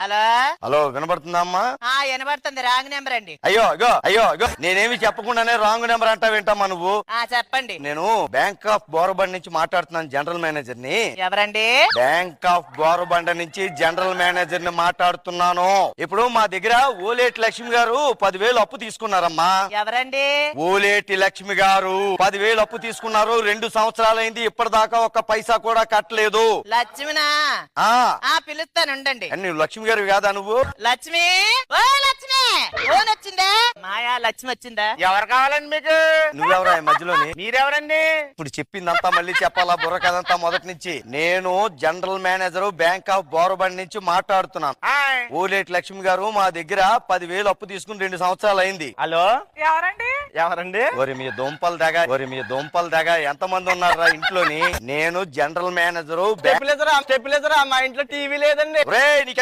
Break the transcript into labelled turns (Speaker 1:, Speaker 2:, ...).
Speaker 1: Hello?
Speaker 2: Hello వినబడుతుందా అమ్మా
Speaker 1: ఆ వినబడుతుంది. రాంగ్ నెంబర్ అండి.
Speaker 2: అయ్యో అగో అయ్యో అగో నేనేమి చెప్పకుండానే రాంగ్ నెంబర్ అంటా వింటామా నువ్వు?
Speaker 1: ఆ చెప్పండి.
Speaker 2: నేను బ్యాంక్ ఆఫ్ బోరబండ్ నుంచి మాట్లాడుతున్నాను జనరల్ మేనేజర్ని
Speaker 1: ఎవరండి?
Speaker 2: బ్యాంక్ ఆఫ్ బోరబండ నుంచి జనరల్ మేనేజర్ని మాట్లాడుతున్నాను. ఇప్పుడు మా దగ్గర ఓలేటి లక్ష్మి గారు పదివేలు అప్పు తీసుకున్నారమ్మా.
Speaker 1: ఎవరండి?
Speaker 2: ఓలేటి లక్ష్మి గారు పదివేలు అప్పు తీసుకున్నారు. రెండు సంవత్సరాలైంది ఇప్పటిదాకా ఒక్క పైసా కూడా కట్టలేదు.
Speaker 1: లక్ష్మినా?
Speaker 2: ఆ.
Speaker 1: ఆ పిలుస్తాను ఉండండి.
Speaker 2: అని నువ్వు లక్ష్మి గారు కాదా నువ్వు?
Speaker 1: లక్ష్మి! ఓ లక్ష్మి! ఫోన్ వచ్చిందా? మాయా లక్ష్మి వచ్చిందా?
Speaker 3: ఎవరు కావాలండి మీకు?
Speaker 2: నువ్వెవరా ఈ మధ్యలోని?
Speaker 3: మీరెవరండి?
Speaker 2: ఇప్పుడు చెప్పిందంతా మళ్ళీ చెప్పాలా? బుర్ర కదంతా మొదటి నుంచి. నేను general manager bank of Borabanda నుంచి మాట్లాడుతున్నాను.
Speaker 3: హాయ్.
Speaker 2: ఓలేటి లక్ష్మి గారు మా దగ్గర పదివేలు అప్పు తీసుకుని రెండు సంవత్సరాలు అయింది.
Speaker 3: హలో? ఎవరండి? ఎవరండి?
Speaker 2: ఒరి మీ దుంపలు దగ్గ ఒరి మీ దుంపలు దగ్గ ఎంత మంది ఉన్నారా ఇంట్లోని? నేను జనరల్ మేనేజరు
Speaker 3: స్టెప్ లేదురా స్టెప్ లేదురా మా ఇంట్లో టీవీ లేదండి.
Speaker 2: నీకు